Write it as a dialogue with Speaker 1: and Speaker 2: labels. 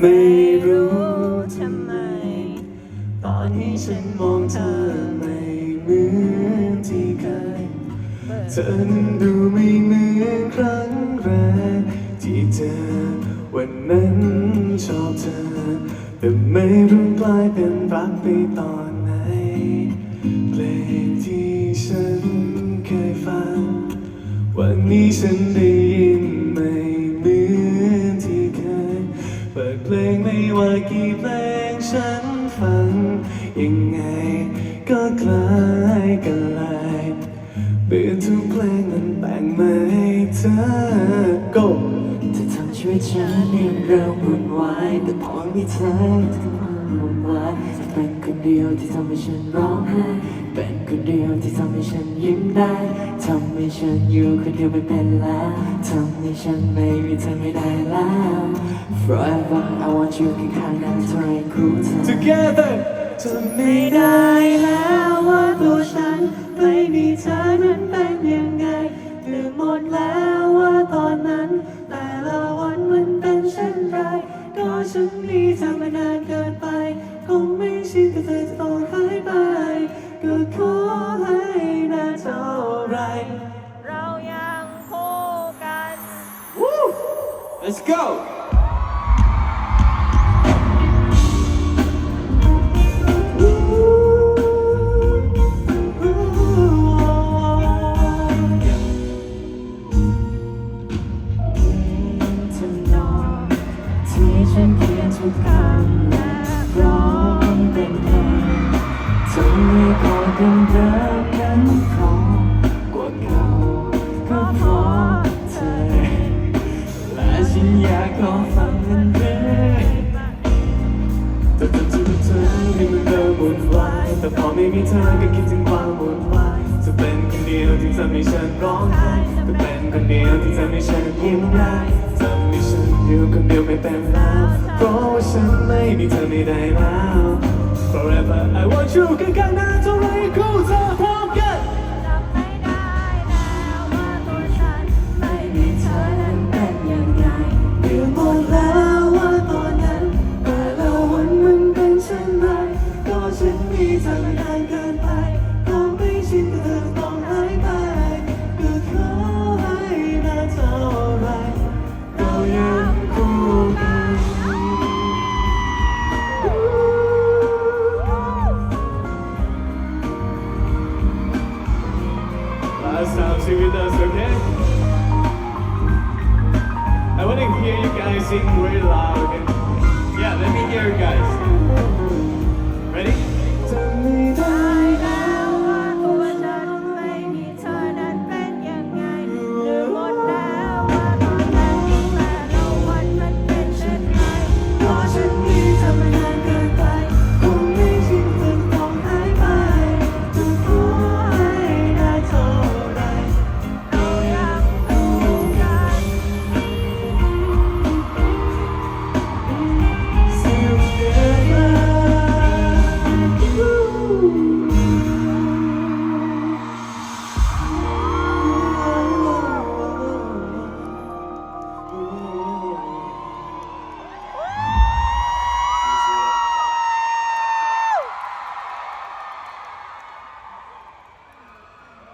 Speaker 1: ไม่รู้ทำไม ตอนนี้ฉันมองเธอไม่เหมือนที่เคยเธอนั้นดูไม่เหมือนครั้งแรกที่เจอวันนั้นชอบเธอ แต่ไม่รู้กลายเป็นรักไปตอนไหนเพลงที่ฉันเคยฟัง วันนี้ฉันได้ กี่เพลงฉันฟัง ยังไงก็คล้ายกันเลยเปลี่ยนทุกเพลงมันแบ่งมาให้เธอ go
Speaker 2: เธอทำชีวิตฉันให้เราวุ่นวายแต่พอมีเธอ ทั้งความวุ่นวายจะเป็นคนเดียวที่ทำให้ฉันร้องไห้เป็นคนเดียวที่ทำให้ฉันยิ้มได้ทำให้ฉันอยู่คนเดียวไม่เป็นแล้วทำให้ฉันไม่มีเธอไม่ได้แล้ว forever I want you ข้างๆนั้นเท่าไรคู่เธอ
Speaker 1: together จะไม่ได้แล้วว่าตัวฉันไม่มีเธอนั้นเป็นยังไงลืมหมดแล้วว่าตอนนั้น แต่ละวันมันเป็นเช่นไรก็ฉันมีเธอมานานเกินไปค งไม่ชินกับเธอจะต้องหายไป ก็ขอให้นานเท่าไร
Speaker 3: เรายังคู่กัน
Speaker 1: Let's go
Speaker 2: ทำนองที่ฉันเขียนทุกคำ ทำให้กอกันเดิมนั้นพอกว่าเก่าก็เพราะเธอและฉันอยากขอฟังมันเรื่อย
Speaker 1: แต่จนชีวิตเธอให้มันเริ่มวุ่นวายแต่พอไม่มีเธอก็คิดถึงความวุ่นวายจะเป็นคนเดียวที่ทำให้ฉันร้องไห้จะเป็นคนเดียวที่ทำให้ฉันยิ้มได้ทำให้ฉันอยู่คนเดียวไม่เป็นแล้วเพราะว่าฉันไม่มีเธอไม่ได้แล้ว Forever. I want you กั first time sing with us, okay? I want to hear you guys sing very loud, okay? Yeah, let me hear you guys. Ready?